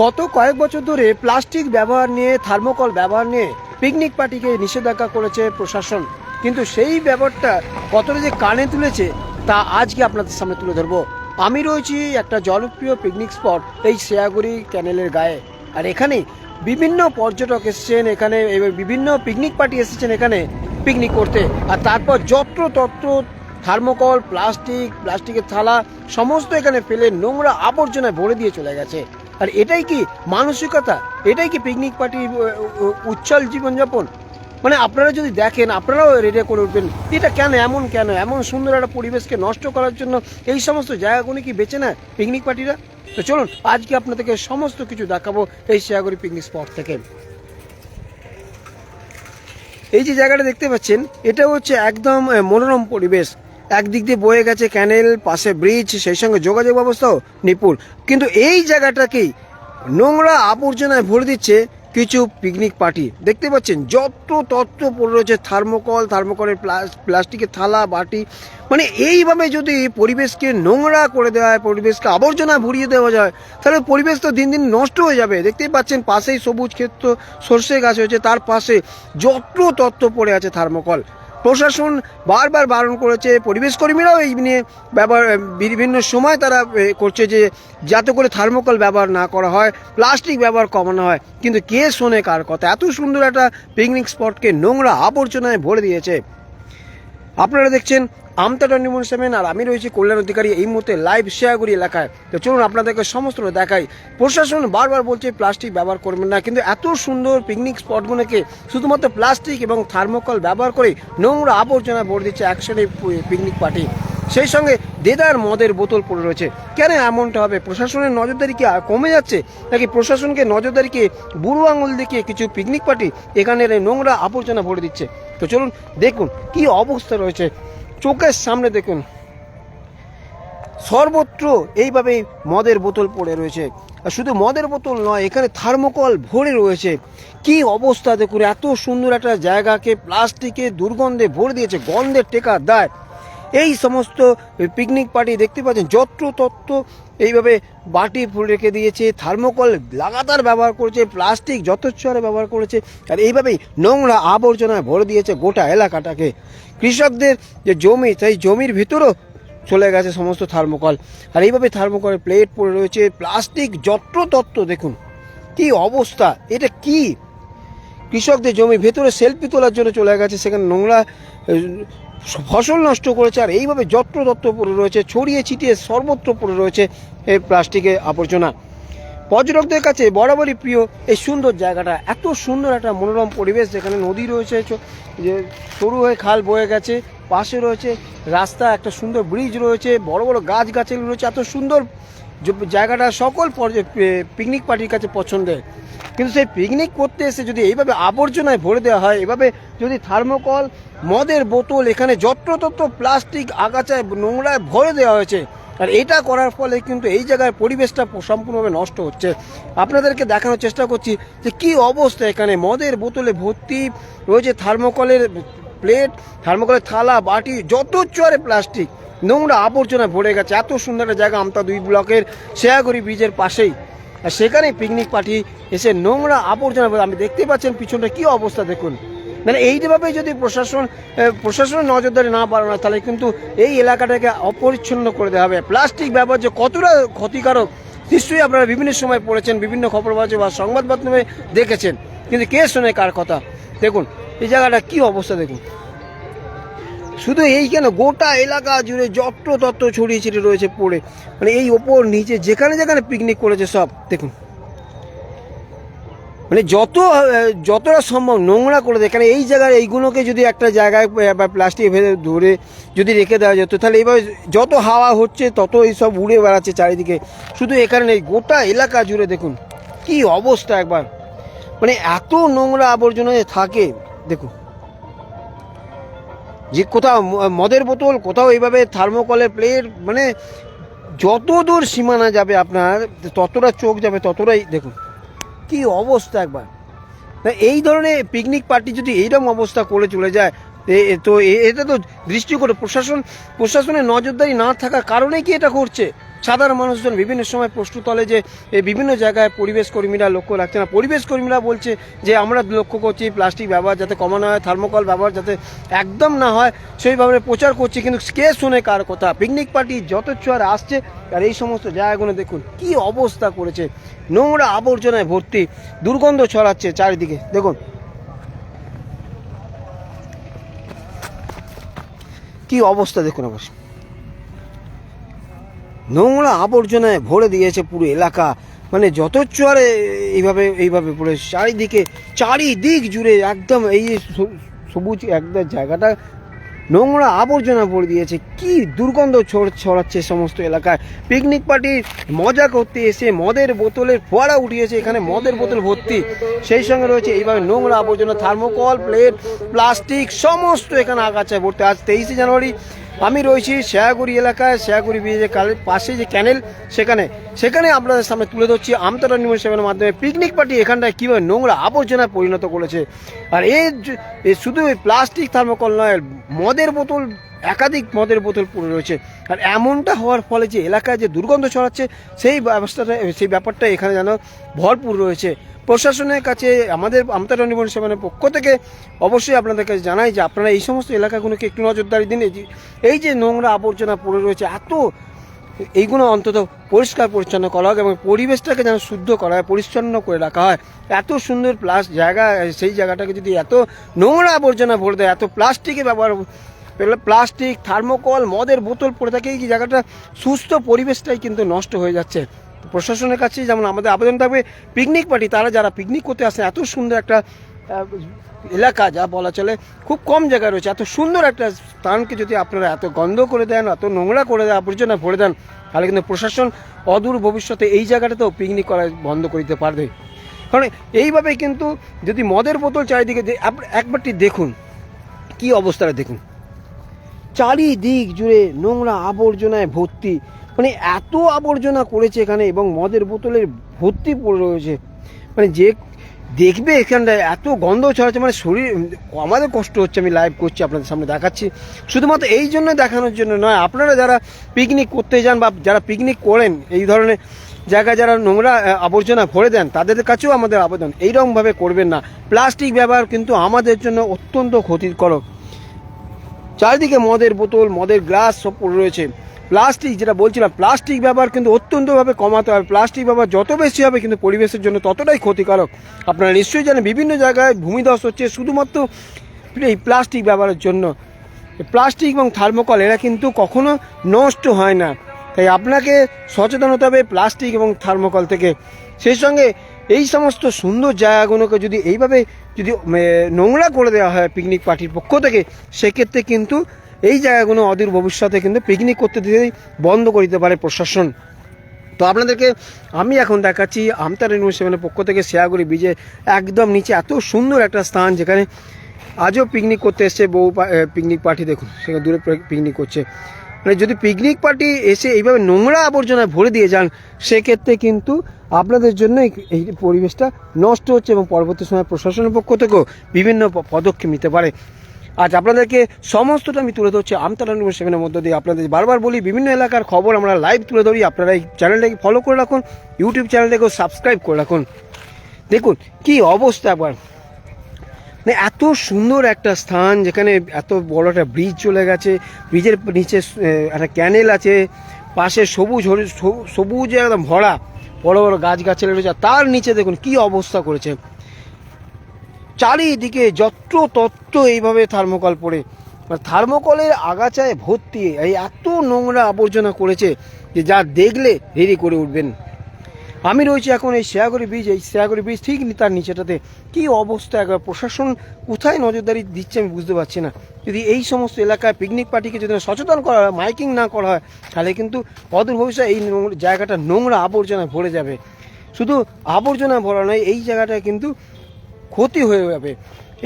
গত কয়েক বছর ধরে প্লাস্টিক ব্যবহার নিয়ে, থার্মোকল ব্যবহার নিয়ে পিকনিক পার্টিকে নিষেধাজ্ঞা করেছে প্রশাসন। কিন্তু সেই ব্যাপারটা কতটা যে কানে তুলেছে, তা আজকে আপনাদের সামনে তুলে ধরবো। আমি রয়েছি একটা জনপ্রিয় পিকনিক স্পট এই শেয়াগুড়ি ক্যানেলের গায়ে। আর এখানে বিভিন্ন পর্যটক এসেছেন, এখানে বিভিন্ন পিকনিক পার্টি এসেছেন এখানে পিকনিক করতে। আর তারপর যত্র তত্র থার্মোকল, প্লাস্টিক, প্লাস্টিকের থালা, সমস্ত এখানে ফেলে নোংরা আবর্জনায় ভরে দিয়ে চলে গেছে। আর এটাই কি মানসিকতা? এটাই কি পিকনিক পার্টি উচ্ছল জীবনযাপন? মানে আপনারা যদি দেখেন, আপনারাও রেডি করে উঠবেন, এটা কেন এমন কেন? এমন সুন্দর একটা পরিবেশকে নষ্ট করার জন্য এই সমস্ত জায়গাগুলি কি বেছে নেয় পিকনিক পার্টিরা তো চলুন, আজকে আপনাদেরকে সমস্ত কিছু দেখাবো এই শেয়াগুড়ি পিকনিক স্পট থেকে। এই যে জায়গাটা দেখতে পাচ্ছেন, এটা হচ্ছে একদম মনোরম পরিবেশ। একদিক দিয়ে বয়ে গেছে ক্যানেল পাশে ব্রিজ সেই সঙ্গে যোগাযোগ ব্যবস্থাও নিপুণ। কিন্তু এই জায়গাটাকেই নোংরা আবর্জনায় ভরে দিচ্ছে কিছু পিকনিক পার্টি দেখতে পাচ্ছেন, যত তত্ত্ব পড়ে রয়েছে থার্মোকল থার্মোকলের প্লাস- প্লাস্টিকের থালা, বাটি মানে এইভাবে যদি পরিবেশকে নোংরা করে দেওয়া হয়, পরিবেশকে আবর্জনা ভরিয়ে দেওয়া যায়, তাহলে পরিবেশ তো দিন দিন নষ্ট হয়ে যাবে। দেখতেই পাচ্ছেন, পাশেই সবুজ ক্ষেত্র, সর্ষে গাছ হয়েছে তার পাশে যত তত্ত্ব পড়ে আছে থার্মোকল প্রশাসন বারবার বারণ করেছে পরিবেশ কর্মীরাও এই নিয়ে ব্যবহার বিভিন্ন সময় তারা করছে যে যাতে করে থার্মোকল ব্যবহার না করা হয়, প্লাস্টিক ব্যবহার কমানো হয়। কিন্তু কে শোনে কার কথা? এত সুন্দর একটা পিকনিক স্পটকে নোংরা আবর্জনায় ভরে দিয়েছে। আপনারা দেখছেন আমতা টন্ডিমন সেভেন আর আমি রয়েছি কল্যাণ অধিকারী এই মুহূর্তে লাইভ শেয়ারগুড়ি এলাকায়। তো চলুন আপনাদেরকে সমস্ত দেখাই। প্রশাসন বারবার বলছে প্লাস্টিক ব্যবহার করবেন না, কিন্তু এত সুন্দর পিকনিক স্পটগুলোকে শুধুমাত্র প্লাস্টিক এবং থার্মোকল ব্যবহার করে নোংরা আবর্জনা ভরে দিচ্ছে একসাথে পিকনিক পার্টি সেই সঙ্গে দেদার মদের বোতল পড়ে রয়েছে। কেন এমনটা হবে? প্রশাসনের নজরদারি কি কমে যাচ্ছে? নাকি প্রশাসনকে নজরদারিকে বুড়ো আঙুল দেখিয়ে কিছু পিকনিক পার্টি এখানের নোংরা আবর্জনা ভরে দিচ্ছে? তো চলুন দেখুন কি অবস্থা রয়েছে। চোখের সামনে দেখুন। সর্বত্র এইভাবেই মদের বোতল পড়ে রয়েছে। আর শুধু মদের বোতল নয়, এখানে থার্মোকল ভরে রয়েছে। কি অবস্থা দেখুন, এত সুন্দর একটা জায়গাকে প্লাস্টিকে দুর্গন্ধে ভরে দিয়েছে, গন্ধের টেকা, দেয়। এই সমস্ত পিকনিক পার্টি দেখতে পাচ্ছেন, যত্র তত্ত্ব এইভাবে বাটি ফুল রেখে দিয়েছে, থার্মোকল লাগাতার ব্যবহার করেছে, প্লাস্টিক যথেচ্ছরে ব্যবহার করেছে, আর এইভাবেই নোংরা আবর্জনায় ভরে দিয়েছে গোটা এলাকাটাকে। কৃষকদের যে জমি, সেই জমির ভিতরেও চলে গেছে সমস্ত থার্মোকল। আর এইভাবে থার্মোকলের প্লেট পড়ে রয়েছে, প্লাস্টিক যত্র তত্ত্ব দেখুন, কি অবস্থা, এটা কি? কৃষকদের জমি ভেতরে সেলফি তোলার জন্য চলে গেছে, সেখানে নোংরা ফসল নষ্ট করেছে, আর এইভাবে যত্র তত্ত্ব পড়ে রয়েছে, ছড়িয়ে ছিটিয়ে সর্বত্র পড়ে রয়েছে এই প্লাস্টিকের আবর্জনা। পর্যটকদের কাছে বরাবরই প্রিয় এই সুন্দর জায়গাটা, এত সুন্দর একটা মনোরম পরিবেশ যেখানে নদী রয়েছে যে সরু হয়ে খাল বয়ে গেছে, পাশে রয়েছে রাস্তা, একটা সুন্দর ব্রিজ রয়েছে, বড় বড় গাছ গাছালি রয়েছে, এত সুন্দর জায়গাটা সকল পিকনিক পার্টির কাছে পছন্দের কিন্তু সেই পিকনিক করতে এসে যদি এইভাবে আবর্জনায় ভরে দেওয়া হয়, এভাবে যদি থার্মোকল মদের বোতল এখানে যত্রতত্র প্লাস্টিক আগাছায়, নোংরায় ভরে দেওয়া হয়েছে, আর এটা করার ফলে কিন্তু এই জায়গার পরিবেশটা সম্পূর্ণভাবে নষ্ট হচ্ছে। আপনাদেরকে দেখানোর চেষ্টা করছি যে কি অবস্থা এখানে। মদের বোতলে ভর্তি রয়েছে থার্মোকলের প্লেট থার্মোকলের থালা, বাটি, যত চরে প্লাস্টিক নোংরা আবর্জনা ভরে গেছে। এত সুন্দর একটা জায়গা আমতা দুই ব্লকের শেয়াগড়ি ব্রিজের পাশেই। আর সেখানে পিকনিক পার্টি এসে নোংরা আবর্জনা আমি দেখতে পাচ্ছেন পিছনটা কি অবস্থা, দেখুন। মানে এইভাবে যদি প্রশাসন প্রশাসনের নজরদারি না বাড়ানো তাহলে কিন্তু এই এলাকাটাকে অপরিচ্ছন্ন করে দেওয়া হবে। প্লাস্টিক ব্যবহার যে কতটা ক্ষতিকারক, নিশ্চয়ই আপনারা বিভিন্ন সময় পড়েছেন, বিভিন্ন খবর বাজে বা সংবাদ মাধ্যমে দেখেছেন। কিন্তু কে শোনে কার কথা? দেখুন, এই জায়গাটা কি অবস্থা, দেখুন। শুধু এই কেন? গোটা এলাকা জুড়ে যত্র তত্ত্ব ছড়িয়ে ছিটিয়ে রয়েছে পড়ে। মানে এই ওপর, নিচে, যেখানে যেখানে পিকনিক করেছে সব, দেখুন। মানে যত যতটা সম্ভব নোংরা করে দেয়। কারণ এই জায়গায় এইগুলোকে যদি একটা জায়গায় প্লাস্টিক ভেবে ধরে যদি রেখে দেওয়া যেত, তাহলে এইভাবে যত হাওয়া হচ্ছে, তত এই সব উড়ে বেড়াচ্ছে চারিদিকে। শুধু এখানে নেই গোটা এলাকা জুড়ে দেখুন, কি অবস্থা একবার। মানে এত নোংরা আবর্জনা থাকে, দেখুন। যে কোথাও মদের বোতল, কোথাও এইভাবে থার্মোকলের প্লেট মানে যত দূর সীমানা যাবে আপনার, ততটা চোখ যাবে, ততটাই, দেখুন, কি অবস্থা একবার। এই ধরনের পিকনিক পার্টি যদি এইরকম অবস্থা করে চলে যায় তো এটা তো দৃষ্টি করে প্রশাসন, প্রশাসনের নজরদারি না থাকার কারণে কি এটা করছে? সাধারণ মানুষজন বিভিন্ন সময় প্রশ্ন তোলে যে বিভিন্ন জায়গায় পরিবেশ কর্মীরা লক্ষ্য রাখছে না। পরিবেশ কর্মীরা বলছে যে, আমরা লক্ষ্য করছি প্লাস্টিক ব্যবহার যাতে কমানো হয়, থার্মোকল ব্যবহার যাতে একদম না হয় সেইভাবে প্রচার করছি। কিন্তু কে শুনে কার কথা? পিকনিক পার্টি যত চুয়ার আসছে, আর এই সমস্ত জায়গাগুলো দেখুন, কি অবস্থা করেছে। নোংরা আবর্জনায় ভর্তি, দুর্গন্ধ ছড়াচ্ছে চারিদিকে। দেখুন। কি অবস্থা দেখুন আবার। নোংরা আবর্জনায় ভরে দিয়েছে পুরো এলাকা। মানে যত চুয়ারে এইভাবে এইভাবে পড়ে চারিদিকে, চারিদিক জুড়ে একদম এই সবুজ একদম জায়গাটা নোংরা আবর্জনা ভরে দিয়েছে। কি দুর্গন্ধ ছড়- ছড়াচ্ছে সমস্ত এলাকায়। পিকনিক পার্টি মজা করতে এসে মদের বোতলের ফোয়ারা উঠিয়েছে। এখানে মদের বোতল ভর্তি। সেই সঙ্গে রয়েছে এইভাবে নোংরা আবর্জনা থার্মোকল প্লেট প্লাস্টিক সমস্ত এখানে আগাছায় ভর্তি। আজ তেইশে জানুয়ারি আমি রয়েছি শেয়াগুড়ি এলাকায় শেয়াগুড়ি ব্রিজের পাশে যে ক্যানেল, সেখানে। সেখানে আপনাদের সামনে তুলে ধরছি আমতলা নিউজ মাধ্যমে পিকনিক পার্টি এখানটায় কীভাবে নোংরা আবর্জনায় পরিণত করেছে। আর এই শুধু প্লাস্টিক থার্মোকল নয়, মদের বোতল একাধিক মদের বোতল পড়ে রয়েছে। আর এমনটা হওয়ার ফলে যে এলাকায় যে দুর্গন্ধ ছড়াচ্ছে, সেই ব্যবস্থাটা, সেই ব্যাপারটা এখানে যেন ভরপুর রয়েছে। প্রশাসনের কাছে, আমাদের আমতারা নিবন সেবনের পক্ষ থেকে অবশ্যই আপনাদের কাছে জানাই যে আপনারা এই সমস্ত এলাকাগুলোকে একটু নজরদারি দিন। এই যে- নোংরা আবর্জনা পড়ে রয়েছে, এত এইগুলো অন্তত পরিষ্কার পরিচ্ছন্ন করা হোক এবং পরিবেশটাকে যেন শুদ্ধ করা হয়, পরিচ্ছন্ন করে রাখা হয়। এত সুন্দর প্লাস জায়গা, সেই জায়গাটাকে যদি এত নোংরা আবর্জনা ভরে দেয়, এত প্লাস্টিকের ব্যবহার প্লাস্টিক, থার্মোকল, মদের বোতল পড়ে থাকে, এই জায়গাটা সুস্থ পরিবেশটাই কিন্তু নষ্ট হয়ে যাচ্ছে। প্রশাসনের কাছে যেমন আমাদের আবেদন থাকবে পিকনিক পার্টি তারা যারা পিকনিক করতে আসে, এত সুন্দর একটা এলাকা যা বলা চলে, খুব কম জায়গায় রয়েছে, এত সুন্দর একটা স্থানকে যদি আপনারা এত গন্ধ করে দেন, এত নোংরা করে দেন, আবর্জনা ভরে দেন, তাহলে কিন্তু প্রশাসন অদূর ভবিষ্যতে এই জায়গাটাতেও পিকনিক করা বন্ধ করে দিতে পারবে। কারণ এইভাবে কিন্তু যদি মদের বোতল চারিদিকে একবারটি দেখুন, কি অবস্থাটা দেখুন? চারিদিক জুড়ে নোংরা আবর্জনায় ভর্তি। মানে এত আবর্জনা করেছে এখানে এবং মদের বোতলের ভর্তি পড়ে রয়েছে। মানে যে দেখবে এখানটায় এত গন্ধ ছড়াচ্ছে মানে শরীর, আমাদের কষ্ট হচ্ছে, আমি লাইভ করছি, আপনাদের সামনে দেখাচ্ছি। শুধুমাত্র এই জন্য দেখানোর জন্য নয়, আপনারা যারা পিকনিক করতে যান বা যারা পিকনিক করেন, এই ধরনের জায়গায় যারা নোংরা আবর্জনা ভরে দেন, তাদের কাছেও আমাদের আবেদন। এইরকমভাবে করবেন না। প্লাস্টিক ব্যবহার কিন্তু আমাদের জন্য অত্যন্ত ক্ষতিকরক চারিদিকে মদের বোতল, মদের গ্লাস সব পড়ে রয়েছে। প্লাস্টিক, যেটা বলছিলাম, প্লাস্টিক ব্যবহার কিন্তু অত্যন্তভাবে কমাতে হবে। প্লাস্টিক ব্যবহার যত বেশি হবে কিন্তু পরিবেশের জন্য ততটাই ক্ষতিকারক। আপনারা নিশ্চয়ই জানেন, বিভিন্ন জায়গায় ভূমিধস হচ্ছে শুধুমাত্র এই প্লাস্টিক ব্যবহারের জন্য। প্লাস্টিক এবং থার্মোকল, এরা কিন্তু কখনো নষ্ট হয় না। তাই আপনাকে সচেতন হতে হবে প্লাস্টিক এবং থার্মোকল থেকে। সেই সঙ্গে এই সমস্ত সুন্দর জায়গাগুলোকে যদি এইভাবে যদি নোংরা করে দেওয়া হয় পিকনিক পার্টির পক্ষ থেকে, সেক্ষেত্রে কিন্তু এই জায়গাগুলো অদূর ভবিষ্যতে কিন্তু পিকনিক করতে দিতেই বন্ধ করে দিতে পারে প্রশাসন। তো আপনাদেরকে আমি এখন দেখাচ্ছি আমতার ইউনিভার্সিটির পক্ষ থেকে শেয়াগুড়ি বিজে একদম নিচে এত সুন্দর একটা স্থান যেখানে আজও পিকনিক করতে এসছে বউ পিকনিক পার্টি দেখুন, সেখানে দূরে পিকনিক করছে। মানে যদি পিকনিক পার্টি এসে এইভাবে নোংরা আবর্জনায় ভরে দিয়ে যান, সেক্ষেত্রে কিন্তু আপনাদের জন্য এই- পরিবেশটা নষ্ট হচ্ছে এবং পরবর্তী সময় প্রশাসনের পক্ষ থেকেও বিভিন্ন পদক্ষেপ নিতে পারে। আজ আপনাদেরকে সমস্তটা আমি তুলে ধরছি আমতলা নিউজ সেভেনের মধ্য দিয়ে। আপনাদের বারবার বলি, বিভিন্ন এলাকার খবর আমরা লাইভ তুলে ধরি। আপনারা এই চ্যানেলটাকে ফলো করে রাখুন ইউটিউব চ্যানেলটাকেও সাবস্ক্রাইব করে রাখুন। দেখুন, কি অবস্থা একবার মানে এত সুন্দর একটা স্থান যেখানে এত বড় একটা ব্রিজ চলে গেছে। ব্রিজের নিচে একটা ক্যানেল আছে। পাশে সবুজ সবুজে একদম ভরা। বড় বড় গাছগাছালি রয়েছে তার নিচে দেখুন কি অবস্থা করেছে। চারিদিকে যত্র তত্ত্ব এইভাবে থার্মোকল পড়ে। থার্মোকলের আগাছায় ভর্তি এই এত নোংরা আবর্জনা করেছে যে যা দেখলে হেরি করে উঠবেন। আমি রয়েছি এখন এই শেয়াগরি ব্রিজ এই শেয়াগরি ব্রিজ ঠিক তার নিচেটাতে। কি অবস্থা একবার? প্রশাসন কোথায় নজরদারি দিচ্ছে আমি বুঝতে পারছি না। যদি এই সমস্ত এলাকায় পিকনিক পার্টিকে যদি সচেতন করা হয়, মাইকিং না করা হয়, তাহলে কিন্তু অদূর ভবিষ্যতে এই জায়গাটা নোংরা আবর্জনায় ভরে যাবে। শুধু আবর্জনা ভরা নয়, এই জায়গাটা কিন্তু ক্ষতি হয়ে যাবে।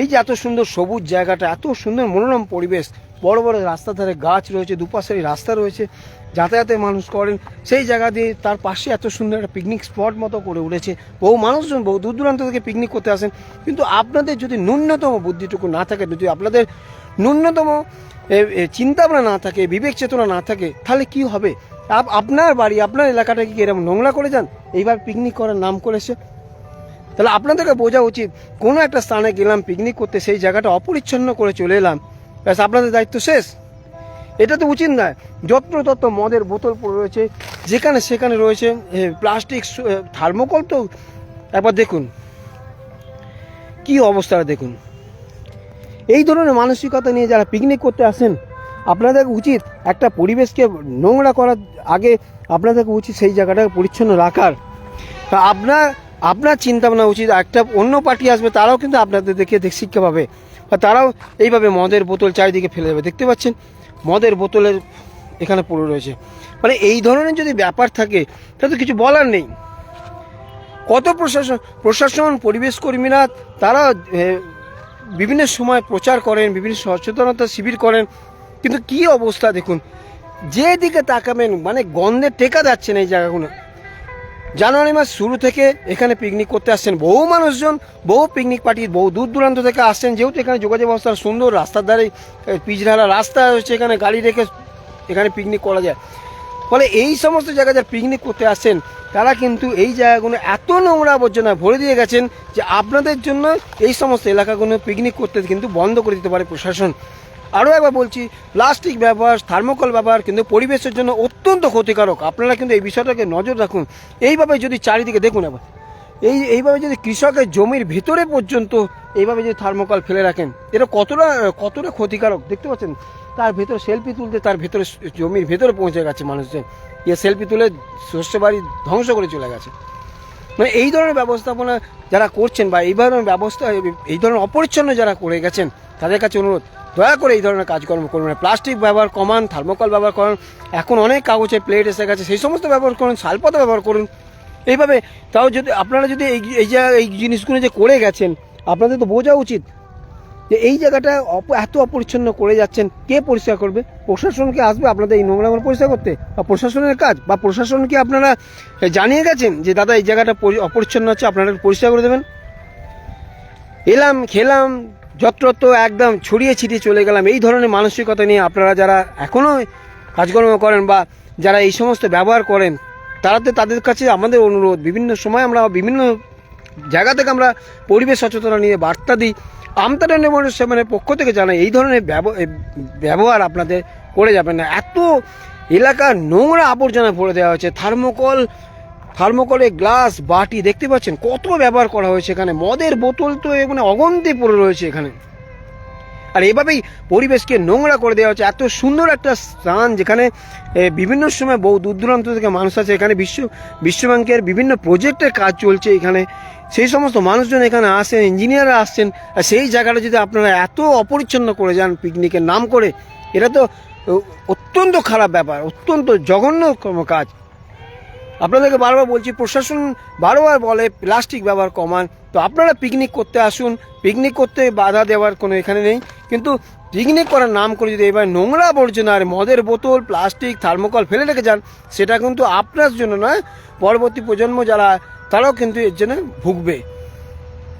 এই যে এত সুন্দর সবুজ জায়গাটা, এত সুন্দর মনোরম পরিবেশ বড় বড় রাস্তার ধারে গাছ রয়েছে, দুপাশেরই রাস্তা রয়েছে। যাতায়াতে মানুষ করেন। সেই জায়গা দিয়ে তার পাশে এত সুন্দর একটা পিকনিক স্পট মতো করে উঠেছে। বহু মানুষজন, বহু দূর দূরান্ত থেকে পিকনিক করতে আসেন। কিন্তু আপনাদের যদি ন্যূনতম বুদ্ধিটুকু না থাকে, যদি আপনাদের ন্যূনতম চিন্তা ভাবনা না থাকে, বিবেক চেতনা না থাকে, তাহলে কি হবে? আপ- আপনার বাড়ি, আপনার এলাকাটা কি এরকম নোংরা করে যান এইবার পিকনিক করার নাম করেছে। তাহলে আপনাদেরকে বোঝা উচিত, কোনো একটা স্থানে গেলাম পিকনিক করতে সেই জায়গাটা অপরিচ্ছন্ন করে চলে এলাম। ব্যাস, আপনাদের দায়িত্ব শেষ। এটা তো উচিত নয়। যত্র তত্র মদের বোতল পড়ে রয়েছে, যেখানে সেখানে রয়েছে প্লাস্টিক থার্মোকল তো। একবার দেখুন, কি অবস্থাটা দেখুন। এই ধরনের মানসিকতা নিয়ে যারা পিকনিক করতে আসেন, আপনাদের উচিত একটা পরিবেশকে নোংরা করার আগে আপনাদের উচিত সেই জায়গাটাকে পরিচ্ছন্ন রাখার। তা আপনার আপনার চিন্তা ভাবনা উচিত, একটা অন্য পার্টি আসবে, তারাও কিন্তু আপনাদের দেখ শিক্ষা পাবে। বা তারাও এইভাবে মদের বোতল চারিদিকে ফেলে দেবে। দেখতে পাচ্ছেন? মদের বোতলের এখানে পড়ে রয়েছে। মানে এই ধরনের যদি ব্যাপার থাকে, তাহলে তো কিছু বলার নেই। কত প্রশাসন প্রশাসন, পরিবেশ কর্মীরা, তারা বিভিন্ন সময় প্রচার করেন, বিভিন্ন সচেতনতা শিবির করেন। কিন্তু কি অবস্থা দেখুন? যেদিকে তাকাবেন মানে গন্ধে টেকা যাচ্ছে না এই জায়গাগুলো। জানুয়ারি মাস শুরু থেকে এখানে পিকনিক করতে আসছেন বহু মানুষজন, বহু পিকনিক পার্টি বহু দূর দূরান্ত থেকে আসছেন। যেহেতু এখানে যোগাযোগ ব্যবস্থা সুন্দর, রাস্তার ধারে পিচঢালা রাস্তা হচ্ছে এখানে গাড়ি রেখে এখানে পিকনিক করা যায়। ফলে এই সমস্ত জায়গায় যারা পিকনিক করতে আসছেন, তারা কিন্তু এই জায়গাগুলো এত নোংরা আবর্জনা ভরে দিয়ে গেছেন যে আপনাদের জন্য এই সমস্ত এলাকাগুলো পিকনিক করতে কিন্তু বন্ধ করে দিতে পারে প্রশাসন। আরও একবার বলছি, প্লাস্টিক ব্যবহার, থার্মোকল ব্যবহার কিন্তু পরিবেশের জন্য অত্যন্ত ক্ষতিকারক। আপনারা কিন্তু এই বিষয়টাকে নজর রাখুন। এইভাবে যদি চারিদিকে দেখুন আবার এই, এইভাবে যদি কৃষকের জমির ভেতরে পর্যন্ত এইভাবে যদি থার্মোকল ফেলে রাখেন, এটা কতটা কতটা ক্ষতিকারক? দেখতে পাচ্ছেন? তার ভেতরে সেলফি তুলতে তার ভেতরে জমির ভেতরে পৌঁছে গেছে মানুষজন। ইয়ে সেলফি তুলে শস্য বাড়ি ধ্বংস করে চলে গেছে। মানে এই ধরনের ব্যবস্থাপনা যারা করছেন বা এই ধরনের ব্যবস্থা, এই ধরনের অপরিচ্ছন্ন যারা করে গেছেন, তাদের কাছে অনুরোধ দয়া করে এই ধরনের কাজকর্ম করবেন না প্লাস্টিক ব্যবহার কমান থার্মোকল ব্যবহার করুন এখন অনেক কাগজের প্লেট এসে গেছে, সেই সমস্ত ব্যবহার করুন শালপাতা ব্যবহার করুন। এইভাবে তাও যদি আপনারা যদি এই এই যা, এই জিনিসগুলো যে করে গেছেন, আপনাদের তো বোঝা উচিত যে এই জায়গাটা এত অপরিচ্ছন্ন করে যাচ্ছেন, কে পরিষ্কার করবে? প্রশাসনকে আসবে আপনাদের এই নোংরাগুলো পরিষ্কার করতে? বা প্রশাসনের কাজ? বা প্রশাসনকে আপনারা জানিয়ে গেছেন যে, দাদা, এই জায়গাটা পরি- অপরিচ্ছন্ন হচ্ছে, আপনারা পরিষ্কার করে দেবেন এলাম, খেলাম যত্রত্র একদম ছড়িয়ে ছিটিয়ে চলে গেলাম। এই ধরনের মানসিকতা নিয়ে আপনারা যারা এখনও কাজকর্ম করেন বা যারা এই সমস্ত ব্যবহার করেন তারাতে তাদের কাছে আমাদের অনুরোধ, বিভিন্ন সময় আমরা বিভিন্ন জায়গা থেকে আমরা পরিবেশ সচেতনতা নিয়ে বার্তা দিই। আমতাটা সেবনের পক্ষ থেকে জানাই, এই ধরনের ব্যব- ব্যবহার আপনাদের করে যাবেন না। এত এলাকার নোংরা আবর্জনা ভরে দেওয়া হয়েছে, থার্মোকল থার্মোকলে গ্লাস, বাটি, দেখতে পাচ্ছেন কত ব্যবহার করা হয়েছে এখানে। মদের বোতল তো এ মানে অগন্তি পড়ে রয়েছে এখানে। আর এভাবেই পরিবেশকে নোংরা করে দেওয়া হচ্ছে। এত সুন্দর একটা স্থান যেখানে বিভিন্ন সময় বহু দূর দূরান্ত থেকে মানুষ আছে এখানে বিশ্ব, বিশ্বব্যাংকের বিভিন্ন প্রজেক্টের কাজ চলছে এখানে। সেই সমস্ত মানুষজন এখানে আসেন, ইঞ্জিনিয়াররা আসছেন। আর সেই জায়গাটা যদি আপনারা এত অপরিচ্ছন্ন করে যান পিকনিকের নাম করে, এটা তো অত্যন্ত খারাপ ব্যাপার, অত্যন্ত জঘন্য কাজ। আপনাদেরকে বারবার বলছি, প্রশাসন বারবার বলে প্লাস্টিক ব্যবহার কমান। তো আপনারা পিকনিক করতে আসুন। পিকনিক করতে বাধা দেওয়ার কোনো এখানে নেই। কিন্তু পিকনিক করার নাম করে যদি এবার নোংরা আবর্জনা আর মদের বোতল, প্লাস্টিক, থার্মোকল ফেলে রেখে যান, সেটা কিন্তু আপনার জন্য নয়, পরবর্তী প্রজন্ম যারা, তারাও কিন্তু এর জন্য ভুগবে।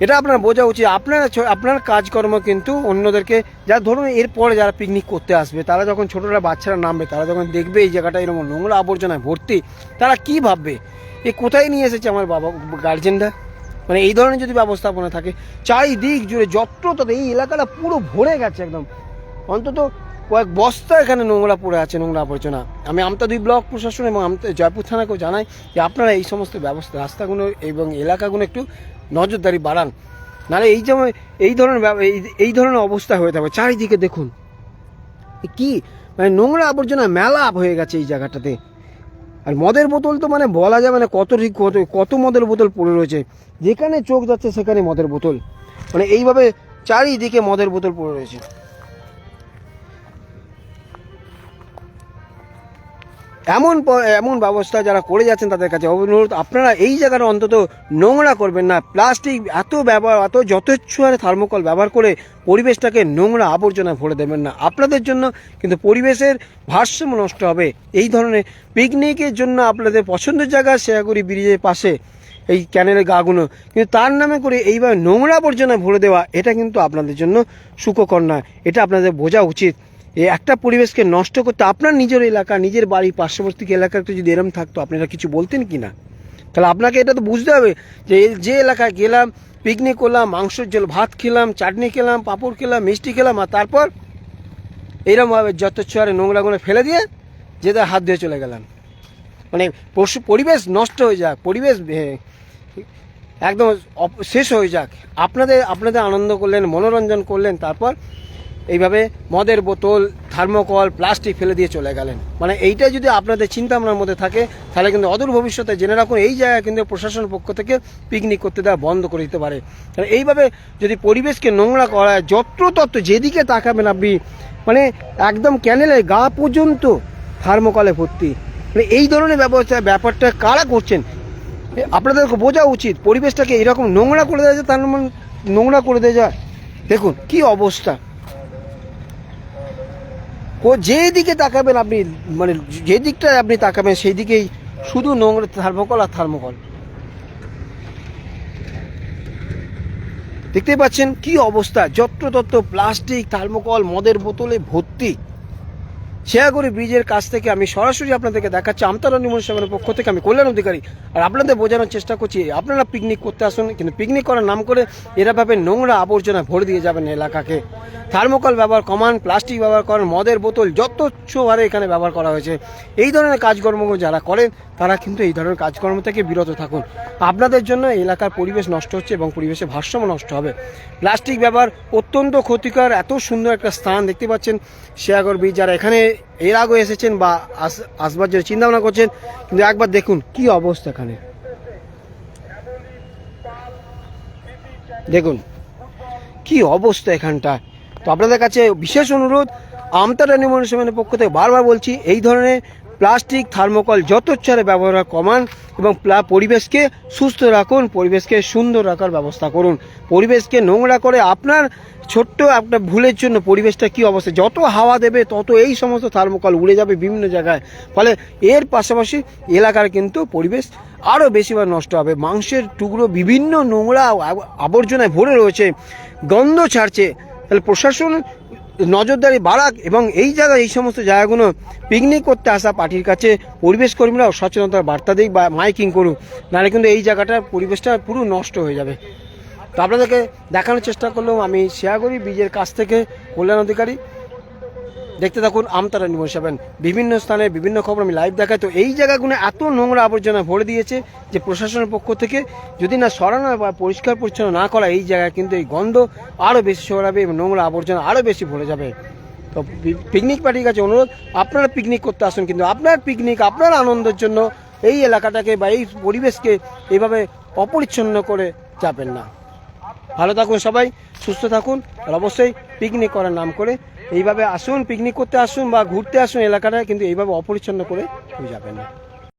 এটা আপনার বোঝা উচিত। আপনার আপনার কাজকর্ম কিন্তু অন্যদেরকে যা ধরুন এরপরে যারা পিকনিক করতে আসবে, তারা যখন ছোটরা বাচ্চারা নামবে, তারা যখন দেখবে এই জায়গাটা এরকম নোংরা আবর্জনায় ভর্তি, তারা কি ভাববে? এ কোথায় নিয়ে এসেছে আমার বাবা গার্জেনরা মানে এই ধরনের যদি ব্যবস্থাপনা থাকে, চারিদিক জুড়ে যত্র তত এই এলাকাটা পুরো ভরে গেছে একদম। অন্তত কয়েক বস্তা এখানে নোংরা পড়ে আছে, নোংরা আবর্জনা। আমি আমতা দুই ব্লক প্রশাসন এবং আমতা জয়পুর থানাকেও জানাই যে আপনারা এই সমস্ত ব্যবস্থা, রাস্তাগুলো এবং এলাকাগুলো একটু নজরদারি বাড়ান। নাহলে এই যেমন এই ধরনের এই- ধরনের অবস্থা হয়ে থাকবে। চারিদিকে দেখুন। কি? মানে নোংরা আবর্জনা মেলা হয়ে গেছে এই জায়গাটাতে। আর মদের বোতল তো মানে বলা যায় মানে কত কত কত মদের বোতল পড়ে রয়েছে। যেখানে চোখ যাচ্ছে সেখানে মদের বোতল। মানে এইভাবে চারিদিকে মদের বোতল পড়ে রয়েছে। এমন এমন ব্যবস্থা যারা করে যাচ্ছেন তাদের কাছে অনুরোধ আপনারা এই জায়গাটা অন্তত নোংরা করবেন না। প্লাস্টিক এত ব্যবহার, এত যথেচ্ছ হারে থার্মোকল ব্যবহার করে পরিবেশটাকে নোংরা আবর্জনা ভরে দেবেন না। আপনাদের জন্য কিন্তু পরিবেশের ভারসাম্য নষ্ট হবে। এই ধরনের পিকনিকের জন্য আপনাদের পছন্দের জায়গা শেয়াগুড়ি ব্রিজের পাশে, এই ক্যানেলের গাগুলো কিন্তু তার নামে করে এইভাবে নোংরা আবর্জনা ভরে দেওয়া, এটা কিন্তু আপনাদের জন্য সুখকর নয়। এটা আপনাদের বোঝা উচিত। এই একটা পরিবেশকে নষ্ট করতে আপনার নিজের এলাকা, নিজের বাড়ি, পার্শ্ববর্তী একটু যদি এরম থাকতো, আপনারা কিছু বলতেন কি না তাহলে আপনাকে এটা তো বুঝতে হবে যে যে এলাকায় গেলাম পিকনিক করলাম মাংসের জল, ভাত খেলাম, চাটনি খেলাম, পাঁপড় খেলাম, মিষ্টি খেলাম, আর তারপর এইরকমভাবে যত চরে নোংরাগুলো ফেলে দিয়ে যেটা হাত ধুয়ে চলে গেলাম। মানে পশু, পরিবেশ নষ্ট হয়ে যাক, পরিবেশ একদম শেষ হয়ে যাক। আপনাদের আপনাদের আনন্দ করলেন, মনোরঞ্জন করলেন, তারপর এইভাবে মদের বোতল থার্মোকল প্লাস্টিক ফেলে দিয়ে চলে গেলেন। মানে এইটা যদি আপনাদের চিন্তা ভাবনার মধ্যে থাকে তাহলে কিন্তু অদূর ভবিষ্যতে জেনে রাখুন এই জায়গায় কিন্তু প্রশাসনের পক্ষ থেকে পিকনিক করতে দেওয়া বন্ধ করে দিতে পারে। তাহলে এইভাবে যদি পরিবেশকে নোংরা করা হয়, যত্রতত্র যেদিকে তাকাবেন আপনি মানে একদম ক্যানেলে গা পর্যন্ত থার্মোকলে ভর্তি। মানে এই ধরনের ব্যবস্থা ব্যাপারটা কারা করছেন? আপনাদেরকে বোঝা উচিত পরিবেশটাকে এরকম নোংরা করে দেওয়া যায় তার মানে নোংরা করে দেওয়া যায়। দেখুন কি অবস্থা। ও যেই দিকে তাকাবেন আপনি মানে যে দিকটায় আপনি তাকাবেন, সেই দিকেই শুধু নোংরা থার্মোকল আর থার্মোকল। দেখতে পাচ্ছেন কি অবস্থা? যত্রতত্র প্লাস্টিক, থার্মোকল, মদের বোতলে ভর্তি। শেয়াগুড়ি ব্রিজের কাছ থেকে আমি সরাসরি আপনাদেরকে দেখাচ্ছি আমতারা নিমন সাগরের পক্ষ থেকে আমি কল্যাণ অধিকারী। আর আপনাদের বোঝানোর চেষ্টা করছি, আপনারা পিকনিক করতে আসুন, কিন্তু পিকনিক করার নাম করে এরা ভাবে নোংরা আবর্জনা ভরে দিয়ে যাবেন এলাকাকে। থার্মোকল ব্যবহার কমান, প্লাস্টিক ব্যবহার করেন, মদের বোতল যত হারে এখানে ব্যবহার করা হয়েছে। এই ধরনের কাজকর্ম যারা করেন, তারা কিন্তু এই ধরনের কাজকর্ম থেকে বিরত থাকুন। আপনাদের জন্য এলাকার পরিবেশ নষ্ট হচ্ছে এবং পরিবেশের ভারসাম্য নষ্ট হবে। প্লাস্টিক ব্যবহার অত্যন্ত ক্ষতিকর, এত সুন্দর একটা স্থান দেখতে পাচ্ছেন শেয়াগর বীজ যারা এখানে এর আগে এসেছেন বা আসবার জন্য চিন্তা ভাবনা করছেন, কিন্তু একবার দেখুন কি অবস্থা এখানে। দেখুন, কি অবস্থা এখানটা। তো আপনাদের কাছে বিশেষ অনুরোধ আমতারা নিমন্ত্রণের পক্ষ থেকে বারবার বলছি, এই ধরনের প্লাস্টিক থার্মোকল যত চারে ব্যবহার কমান এবং পরিবেশকে সুস্থ রাখুন, পরিবেশকে সুন্দর রাখার ব্যবস্থা করুন। পরিবেশকে নোংরা করে আপনার ছোট্ট একটা ভুলের জন্য পরিবেশটা কি অবস্থা? যত হাওয়া দেবে, তত এই সমস্ত থার্মোকল উড়ে যাবে বিভিন্ন জায়গায়। ফলে এর পাশাপাশি এলাকার কিন্তু পরিবেশ আরও বেশিবার নষ্ট হবে। মাংসের টুকরো বিভিন্ন নোংরা আবর্জনায় ভরে রয়েছে। গন্ধ ছাড়ছে। তাহলে প্রশাসন নজরদারি বাড়াক এবং এই জায়গায় এই সমস্ত জায়গাগুলো পিকনিক করতে আসা পার্টির কাছে পরিবেশ কর্মীরাও সচেতনতার বার্তা দিক বা মাইকিং করুক। নাহলে কিন্তু এই জায়গাটার পরিবেশটা পুরো নষ্ট হয়ে যাবে। তো আপনাদেরকে দেখানোর চেষ্টা করলেও আমি শেয়াগরি বীজের কাছ থেকে, কল্যাণ অধিকারী। দেখতে থাকুন আমতারা নিবস পাবেন বিভিন্ন স্থানে বিভিন্ন খবর আমি লাইভ দেখাই। তো এই জায়গাগুলো এত নোংরা আবর্জনা ভরে দিয়েছে যে প্রশাসনের পক্ষ থেকে যদি না সরানো বা পরিষ্কার পরিচ্ছন্ন না করা, এই জায়গায় কিন্তু এই গন্ধ আরও বেশি ছড়াবে এবং নোংরা আবর্জনা আরও বেশি ভরে যাবে। তো পিকনিক পার্টির কাছে অনুরোধ, আপনারা পিকনিক করতে আসুন, কিন্তু আপনার পিকনিক আপনার আনন্দের জন্য এই এলাকাটাকে বা এই পরিবেশকে এইভাবে অপরিচ্ছন্ন করে যাবেন না। ভালো থাকুন সবাই, সুস্থ থাকুন, আর অবশ্যই পিকনিক করার নাম করে এইভাবে আসুন পিকনিক করতে আসুন বা ঘুরতে আসুন এলাকাটা কিন্তু এইভাবে অপরিচ্ছন্ন করে যাবেন না।